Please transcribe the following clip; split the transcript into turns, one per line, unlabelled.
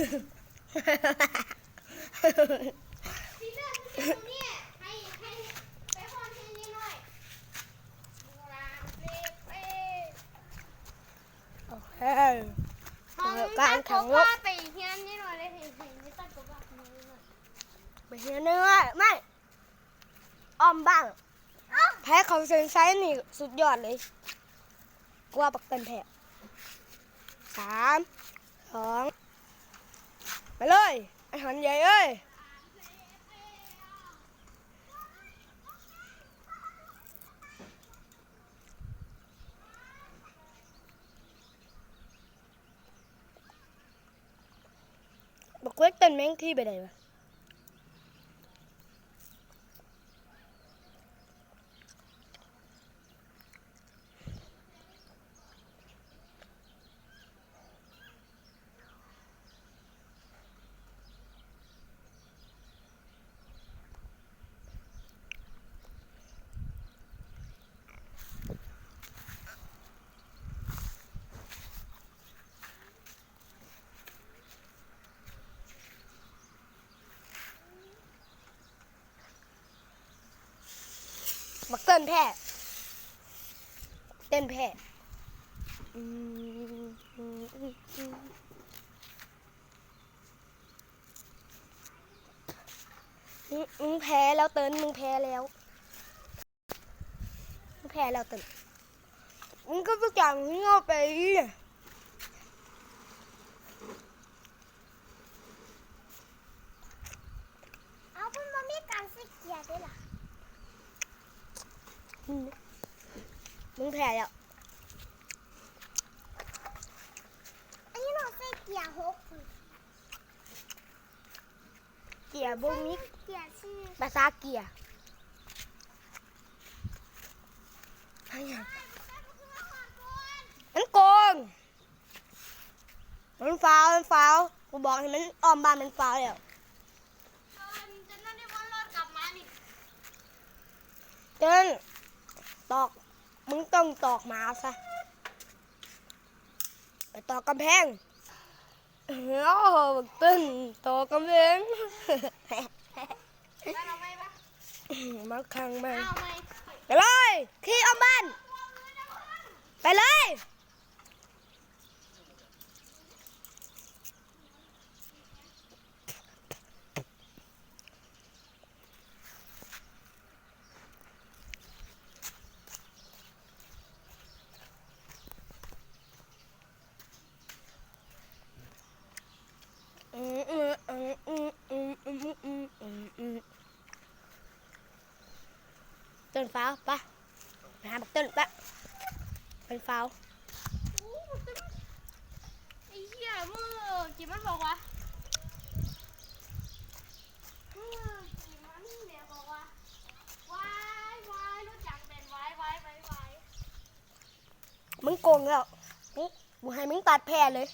พี่เลือกพี่ตรงนี้ให้ให้ไปคอนให้นี่หน่อยราเล็กเอ้
โอเค
ห้อง
การแข่
ตั
งรถ
ไปเฮียนนี่หน่อยเลยเห็นเห็นไม่ตัดตัวว่ามือหน่อย
ไปเฮียเนื้อไม่อ้อมบ้างแพ้ของเซนไซส์นี่สุดยอดเลยกว่าปักเต็นแพ้สามสอง ไปเลยไอหันใหญ่เอ้ยบอกเวกเต้นแม่งที่ไปไหนวะ บักเต้นแพ้เต้นแพ้มึงแพ้แล้วเติ้นมึงแพ้แล้วมึงแพ้แล้วเติ้นมึงก็ต้องจ่างมึงเอาไป
เอาเพิ่นมามีการสิเกียร์ด้วยล่ะ
อื มมึงแพ้แล้ว
อันนี้เราใส่เกียร์หก
เกียร์บ่มี
เกียร์สี่
ภาษาเกียร์อะไรอย่างมันโกงมันฟาวมันฟาวกูบอกให้มันออมบ้านมันฟาวแล้ว
จะนั่
ติ้นตอก มึงต้องตอกหมาซะ ไปตอกกำแพงเฮ้ยเติ้นตอกกำแพง
แล้วเราไม่ปะ
มาคังมา
เอาไหม
ไปเลย ขี่ออมบ้านไปเลย ต้นฟ้าวปะไปหาบักต้นปะเป็นฟ้าว
ไอ้เหี้ยมือกี่มันบอกว่ากี่มันเนี่ยบอกว่าวายวายรู้จักเป็นวายวายวายวาย
มึงโกงแล้วมึงมึงให้มึงตัดแพรเลย